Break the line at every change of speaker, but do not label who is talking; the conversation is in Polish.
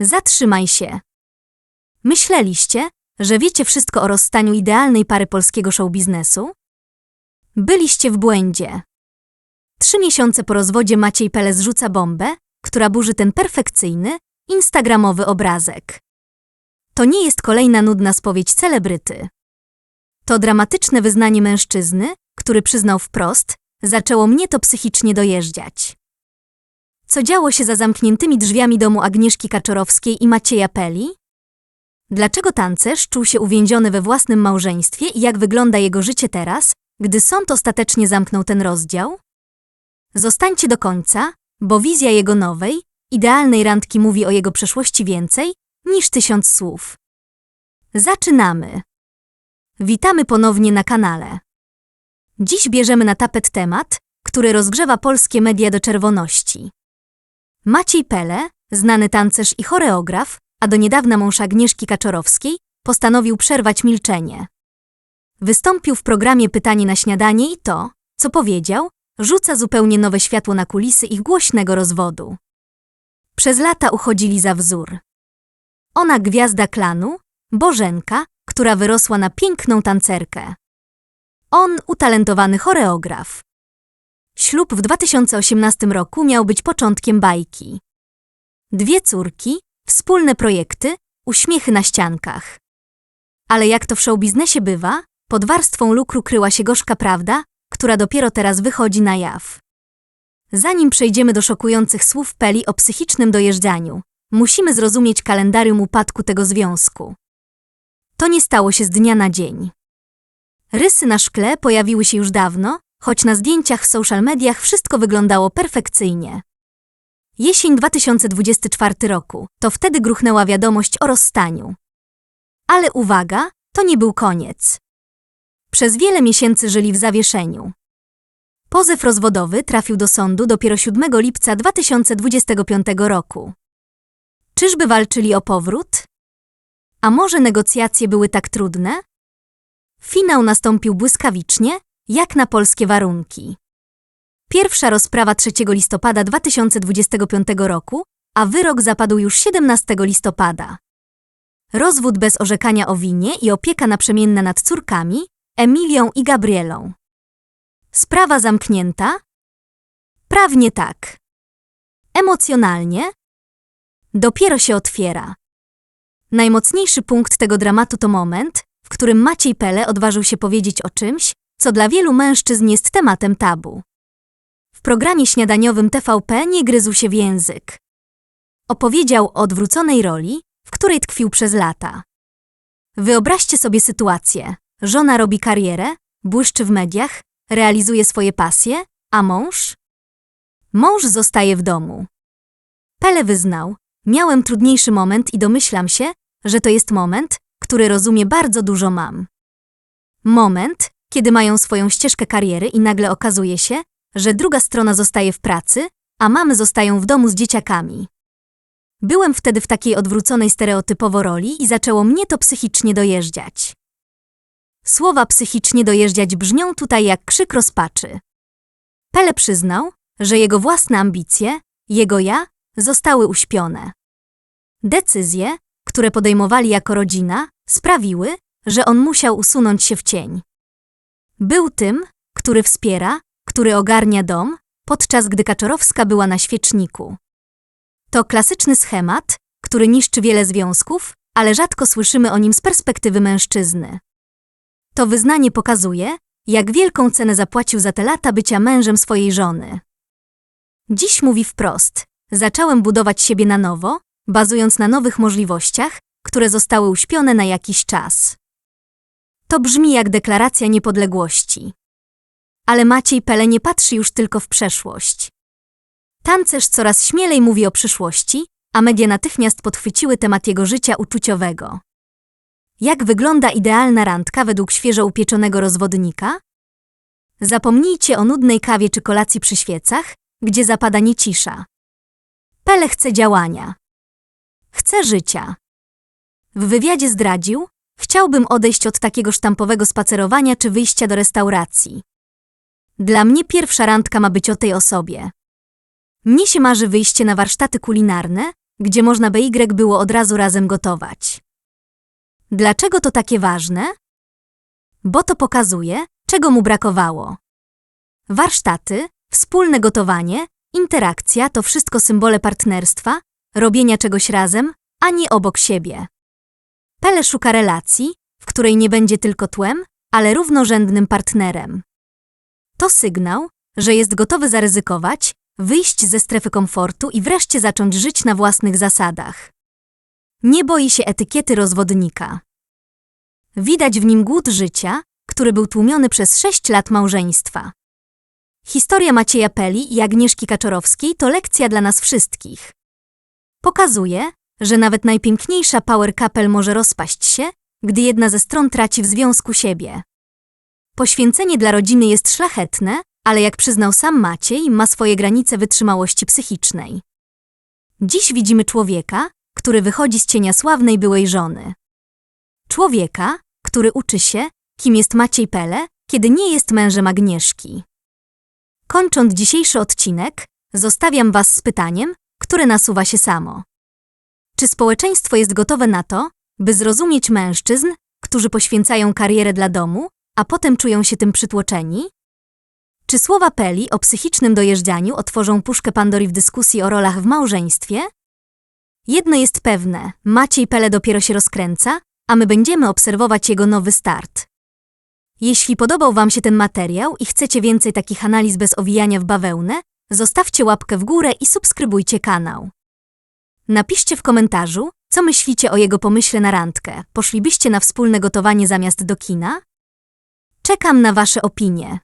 Zatrzymaj się. Myśleliście, że wiecie wszystko o rozstaniu idealnej pary polskiego showbiznesu? Byliście w błędzie. Trzy miesiące po rozwodzie Maciej Pele zrzuca bombę, która burzy ten perfekcyjny, instagramowy obrazek. To nie jest kolejna nudna spowiedź celebryty. To dramatyczne wyznanie mężczyzny, który przyznał wprost, zaczęło mnie to psychicznie dojeżdżać. Co działo się za zamkniętymi drzwiami domu Agnieszki Kaczorowskiej i Macieja Peli? Dlaczego tancerz czuł się uwięziony we własnym małżeństwie i jak wygląda jego życie teraz, gdy sąd ostatecznie zamknął ten rozdział? Zostańcie do końca, bo wizja jego nowej, idealnej randki mówi o jego przeszłości więcej niż tysiąc słów. Zaczynamy. Witamy ponownie na kanale. Dziś bierzemy na tapet temat, który rozgrzewa polskie media do czerwoności. Maciej Pele, znany tancerz i choreograf, a do niedawna mąż Agnieszki Kaczorowskiej, postanowił przerwać milczenie. Wystąpił w programie Pytanie na śniadanie i to, co powiedział, rzuca zupełnie nowe światło na kulisy ich głośnego rozwodu. Przez lata uchodzili za wzór. Ona gwiazda klanu, Bożenka, która wyrosła na piękną tancerkę. On utalentowany choreograf. Ślub w 2018 roku miał być początkiem bajki. Dwie córki, wspólne projekty, uśmiechy na ściankach. Ale jak to w showbiznesie bywa, pod warstwą lukru kryła się gorzka prawda, która dopiero teraz wychodzi na jaw. Zanim przejdziemy do szokujących słów Peli o psychicznym dojeżdżaniu, musimy zrozumieć kalendarium upadku tego związku. To nie stało się z dnia na dzień. Rysy na szkle pojawiły się już dawno, choć na zdjęciach w social mediach wszystko wyglądało perfekcyjnie. Jesień 2024 roku, to wtedy gruchnęła wiadomość o rozstaniu. Ale uwaga, to nie był koniec. Przez wiele miesięcy żyli w zawieszeniu. Pozew rozwodowy trafił do sądu dopiero 7 lipca 2025 roku. Czyżby walczyli o powrót? A może negocjacje były tak trudne? Finał nastąpił błyskawicznie, jak na polskie warunki. Pierwsza rozprawa 3 listopada 2025 roku, a wyrok zapadł już 17 listopada. Rozwód bez orzekania o winie i opieka naprzemienna nad córkami, Emilią i Gabrielą. Sprawa zamknięta? Prawnie tak. Emocjonalnie? Dopiero się otwiera. Najmocniejszy punkt tego dramatu to moment, w którym Maciej Pele odważył się powiedzieć o czymś, co dla wielu mężczyzn jest tematem tabu. W programie śniadaniowym TVP nie gryzł się w język. Opowiedział o odwróconej roli, w której tkwił przez lata. Wyobraźcie sobie sytuację. Żona robi karierę, błyszczy w mediach, realizuje swoje pasje, a mąż? Mąż zostaje w domu. Pele wyznał, miałem trudniejszy moment i domyślam się, że to jest moment, który rozumie bardzo dużo mam. Moment, kiedy mają swoją ścieżkę kariery i nagle okazuje się, że druga strona zostaje w pracy, a mamy zostają w domu z dzieciakami. Byłem wtedy w takiej odwróconej stereotypowo roli i zaczęło mnie to psychicznie dojeżdżać. Słowa psychicznie dojeżdżać brzmią tutaj jak krzyk rozpaczy. Pele przyznał, że jego własne ambicje, jego ja, zostały uśpione. Decyzje, które podejmowali jako rodzina, sprawiły, że on musiał usunąć się w cień. Był tym, który wspiera, który ogarnia dom, podczas gdy Kaczorowska była na świeczniku. To klasyczny schemat, który niszczy wiele związków, ale rzadko słyszymy o nim z perspektywy mężczyzny. To wyznanie pokazuje, jak wielką cenę zapłacił za te lata bycia mężem swojej żony. Dziś mówi wprost: Zacząłem budować siebie na nowo, bazując na nowych możliwościach, które zostały uśpione na jakiś czas. To brzmi jak deklaracja niepodległości. Ale Maciej Pele nie patrzy już tylko w przeszłość. Tancerz coraz śmielej mówi o przyszłości, a media natychmiast podchwyciły temat jego życia uczuciowego. Jak wygląda idealna randka według świeżo upieczonego rozwodnika? Zapomnijcie o nudnej kawie czy kolacji przy świecach, gdzie zapada niecisza. Pele chce działania. Chce życia. W wywiadzie zdradził, chciałbym odejść od takiego sztampowego spacerowania czy wyjścia do restauracji. Dla mnie pierwsza randka ma być o tej osobie. Mnie się marzy wyjście na warsztaty kulinarne, gdzie można by Y było od razu razem gotować. Dlaczego to takie ważne? Bo to pokazuje, czego mu brakowało. Warsztaty, wspólne gotowanie, interakcja to wszystko symbole partnerstwa, robienia czegoś razem, a nie obok siebie. Pele szuka relacji, w której nie będzie tylko tłem, ale równorzędnym partnerem. To sygnał, że jest gotowy zaryzykować, wyjść ze strefy komfortu i wreszcie zacząć żyć na własnych zasadach. Nie boi się etykiety rozwodnika. Widać w nim głód życia, który był tłumiony przez sześć lat małżeństwa. Historia Macieja Peli i Agnieszki Kaczorowskiej to lekcja dla nas wszystkich. Pokazuje, że nawet najpiękniejsza power couple może rozpaść się, gdy jedna ze stron traci w związku siebie. Poświęcenie dla rodziny jest szlachetne, ale jak przyznał sam Maciej, ma swoje granice wytrzymałości psychicznej. Dziś widzimy człowieka, który wychodzi z cienia sławnej byłej żony. Człowieka, który uczy się, kim jest Maciej Pele, kiedy nie jest mężem Agnieszki. Kończąc dzisiejszy odcinek, zostawiam Was z pytaniem, które nasuwa się samo. Czy społeczeństwo jest gotowe na to, by zrozumieć mężczyzn, którzy poświęcają karierę dla domu, a potem czują się tym przytłoczeni? Czy słowa Peli o psychicznym dojeżdżaniu otworzą puszkę Pandory w dyskusji o rolach w małżeństwie? Jedno jest pewne, Maciej Pele dopiero się rozkręca, a my będziemy obserwować jego nowy start. Jeśli podobał Wam się ten materiał i chcecie więcej takich analiz bez owijania w bawełnę, zostawcie łapkę w górę i subskrybujcie kanał. Napiszcie w komentarzu, co myślicie o jego pomyśle na randkę. Poszlibyście na wspólne gotowanie zamiast do kina? Czekam na Wasze opinie.